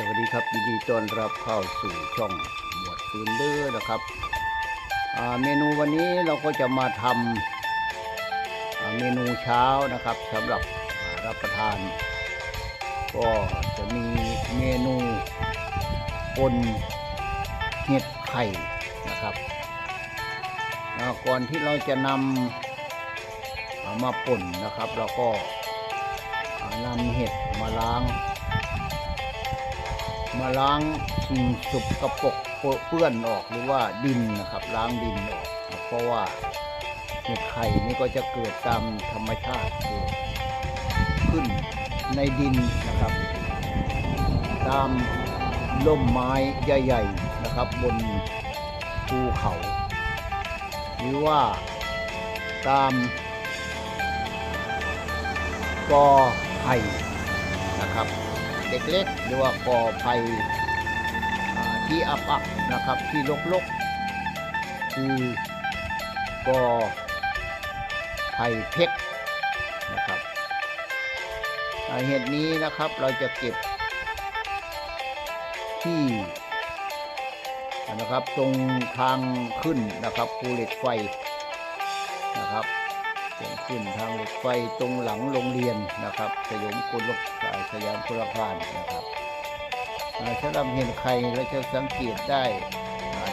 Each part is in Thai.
สวัสดีครับยินดีต้อนรับเข้าสู่ช่องหมวดฟืนเด้อนะครับเมนูวันนี้เราก็จะมาทำเมนูเช้านะครับสำหรับรับประทาน ก็จะมีเมนูปนเห็ดไข่นะครับก่อนที่เราจะนำามาป่นนะครับ เราก็นำเห็ดมาล้าง มาล้างสิ่งสกปรกเปื้อนออกหรือว่าดินนะครับ ล้างดินออก เพราะว่าเห็ดไข่นี่ก็จะเกิดตามธรรมชาติเกิดขึ้นในดินนะครับ ตามล่มไม้ใหญ่ๆนะครับ บนภูเขา หรือว่าตามกอไผ่นะครับ เด็กเล็ก หรือว่ากอไผ่อ่าที่อับอับๆนะครับที่ลกลกๆคือกอไผ่เพชรนะครับเห็ดนี้นะครับเราจะเก็บที่นะครับตรงทางขึ้นนะครับภูเหล็กไฟ ตรงขึ้นทางเหล็กไฟตรงหลังโรงเรียนนะครับสยมกุลสยามกุลพานนะครับถ้าเราเห็นใครเราจะสังเกตได้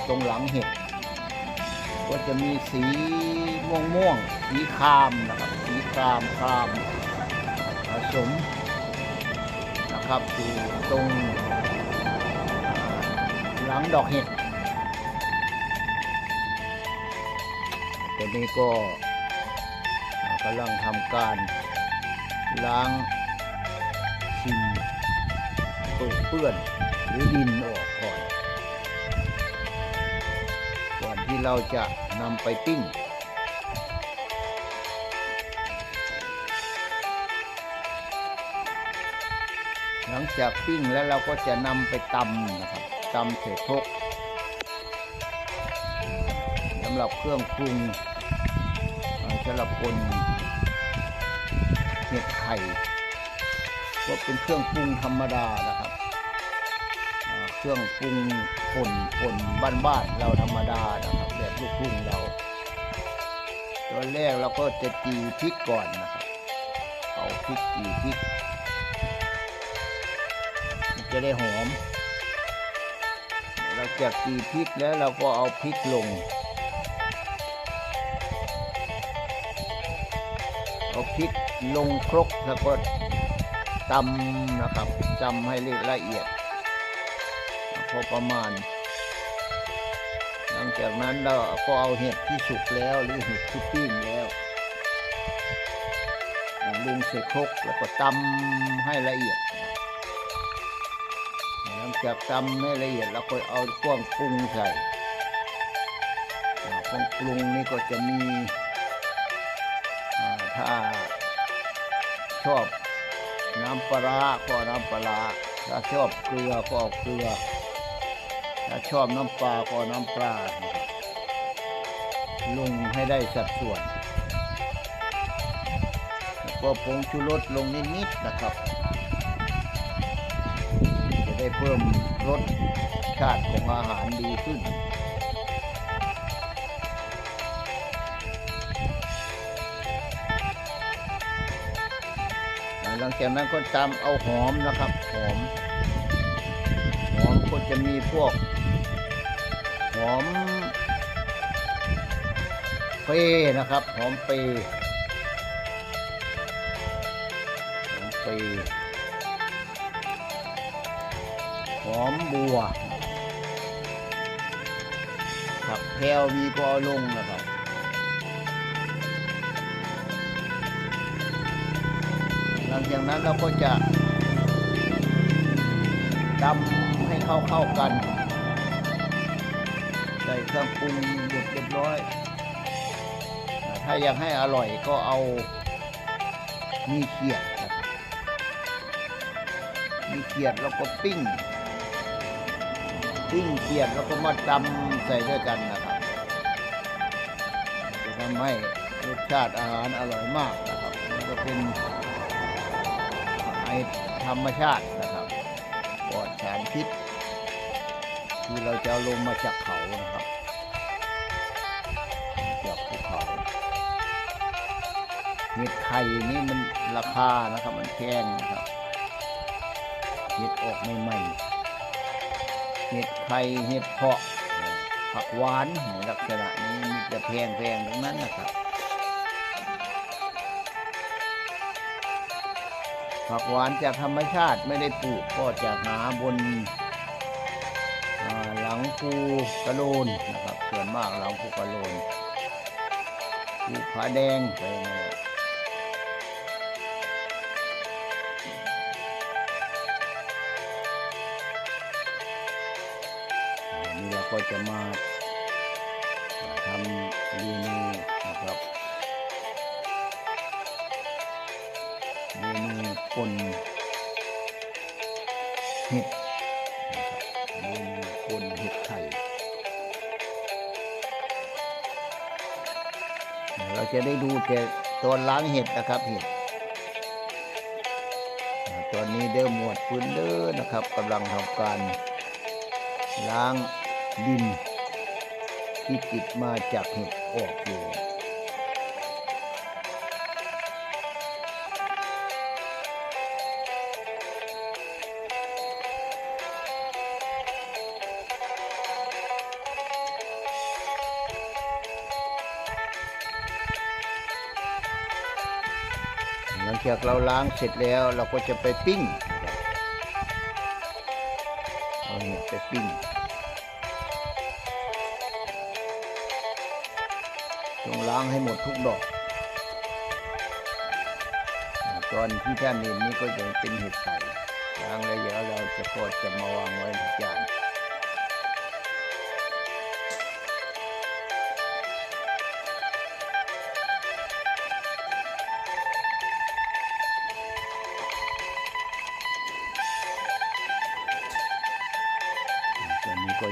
ตรงหลังเห็ดก็จะมีสีม่วงม่วงสีครามนะครับสีครามครามผสมนะครับอยู่ตรงหลังดอกเห็ดตอนนี้ก็ กำลังทำการล้างสิ่งเปื้อนเปื้อนหรือดินออกก่อนก่อนที่เราจะนำไปปิ้งหลังจากปิ้งแล้วเราก็จะนำไปตำนะครับตำเศษทกสำหรับเครื่องปรุงสำหรับคน ห็ดไข่ก็เป็นเครื่องปรุงธรรมดานะครับ เครื่องปรุงป่นป่นบ้านๆเราธรรมดานะครับ แบบลูกทุ่งเราตอนแรกเราก็จะจีพริกก่อนนะครับ เอาพริกจีพริกมันจะได้หอม เราจากจีพริกแล้วเราก็เอาพริกลงเอาพริก ลงครกแล้วก็ตำนะครับตำให้ละเอียดพอประมาณ หลังจากนั้นเราก็เอาเห็ดที่สุกแล้วหรือเห็ดที่ปิ้งแล้วลงใส่ครกแล้วก็ตำให้ละเอียดหลังจากตำให้ละเอียดเราก็เอาเครื่องปรุงใส่อ่าเครื่องปรุงนี่ก็จะมีถ้า ชอบน้ำปลาก็น้ำปลาถ้าชอบเกลือก็เอาเกลือ ถ้าชอบน้ำปลาก็น้ำปลาลงให้ได้สัดส่วนแล้วก็ผงชูรสลงนิดๆนะครับ จะได้เพิ่มรสชาติของอาหารดีขึ้น หลังจากนั้นก็ตามเอาหอมนะครับ หอม หอมก็จะมีพวก หอมเปนะครับ หอมเปรย์หอมเปรย์หอมบัวผักแพรวมีก็เอลงนะครับ หลังจากนั้นเราก็จะดำให้เข้าเข้ากัน ใส่เครื่องปรุงหมดเรียบร้อย ถ้าอยากให้อร่อยก็เอามีเขียดมีเขียดแล้วก็ปิ้ง ปิ้งเขียดแล้วก็มาตำใส่ด้วยกันนะครับจะทำให้รสชาติอาหารอร่อยมากนะครับ ก็เป็น ธรรมชาตินะครับปลอดสารพิษที่เราจะลงมาจากเขานะครับจากภูเขาเห็ดไข่นี่มันราคานะครับ มันแพงนะครับเห็ดออกใหม่ๆเห็ดไข่เห็ดเพาะผักหวานในลักษณะนี้มีแต่แพงแพงๆทั้งนั้นนะครับ ผักหวานจากธรรมชาติไม่ได้ปลูกก็จะหาบนหลังภูกระโลนนะครับส่วนมากหลังภูกระโลนภูผาแดงไปนั่นแหละอันนี้เราก็จะมาทำเมนูนะครับ นูปนเห็ดนะครับเมนูปนเห็ดไข่เราจะได้ดูแต่ตอนล้างเห็ดนะครับเห็ดตอนนี้เดิมหมวดพื้นเด้อนะครับกำลังทำการ ล้างดินที่ติดมาจากเห็ดออกอยู่ หลังจากเราล้างเสร็จแล้วเราก็จะไปปิ้งนะครับเอาเห็ดไปปิ้งต้องล้างให้หมดทุกดอกตอนที่ท่านเห็นนี่ก็จะเป็นเห็ดไข่ล้างแล้วเดี๋ยวเราจะก็จะมาวางไว้ในจาน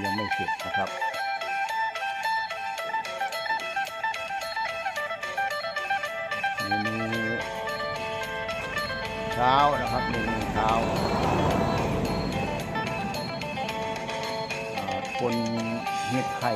ยังไม่เสร็จนะครับ เมนูเช้านะครับเมนูเช้าอ่าคนเห็ดไข่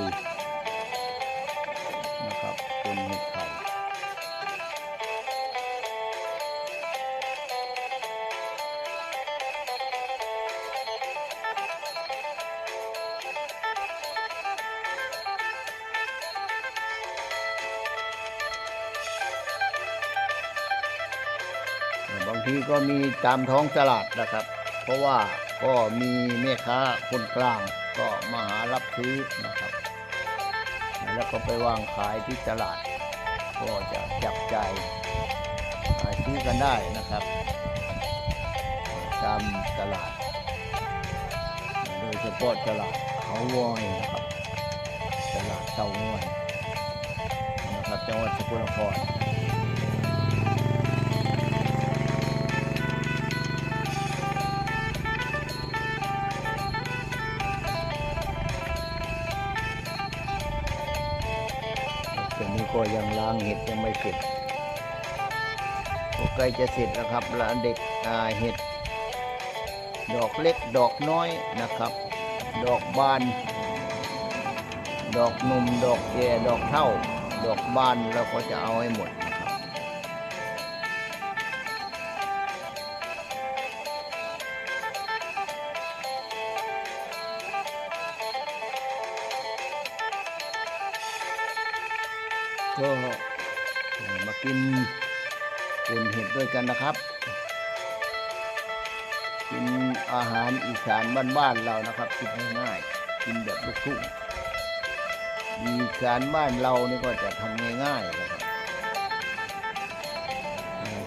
ทีก็มีตามท้องตลาดนะครับ เพราะว่าก็มีแม่ค้าคนกลางก็มาหารับซื้อนะครับ แล้วก็ไปวางขายที่ตลาด ก็จะจับจ่ายหาซื้อกันได้นะครับ ตามตลาด โดยเฉพาะตลาดเขาวอยนะครับ ตลาดเตางอยนะครับจังหวัดสกลนคร ก็ยังล้างเห็ดยังไม่เสร็จก็ใกล้จะเสร็จแล้วครับแล้วเด็กอาเห็ด ดอกเล็กดอกน้อยนะครับ ดอกบาน ดอกหนุ่มดอกแก่ดอกเท่า ดอกบานเราก็จะเอาให้หมด ก็มากินกนเห็ดด้วยกันนะครับ กินอาหารอีสานบ้านๆเรานะครับกินง่ายๆกินแบบลูกทุ่งอีสานบ้านเรานี่ก็จะทำง่ายๆนะครับ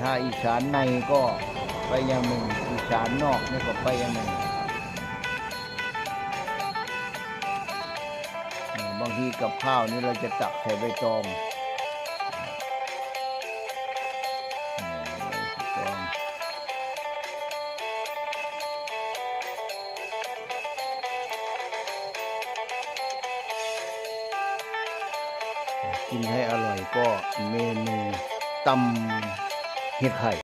ถ้าอีสานในก็ไปย่างหนึ่งอีสานนอกนี่ก็ไปย่างหนึ่งบเอ่อบางทีกับข้าวนี่เราจะตักใส่ใบตอง กินให้อร่อยก็เมนูตำเห็ดไข่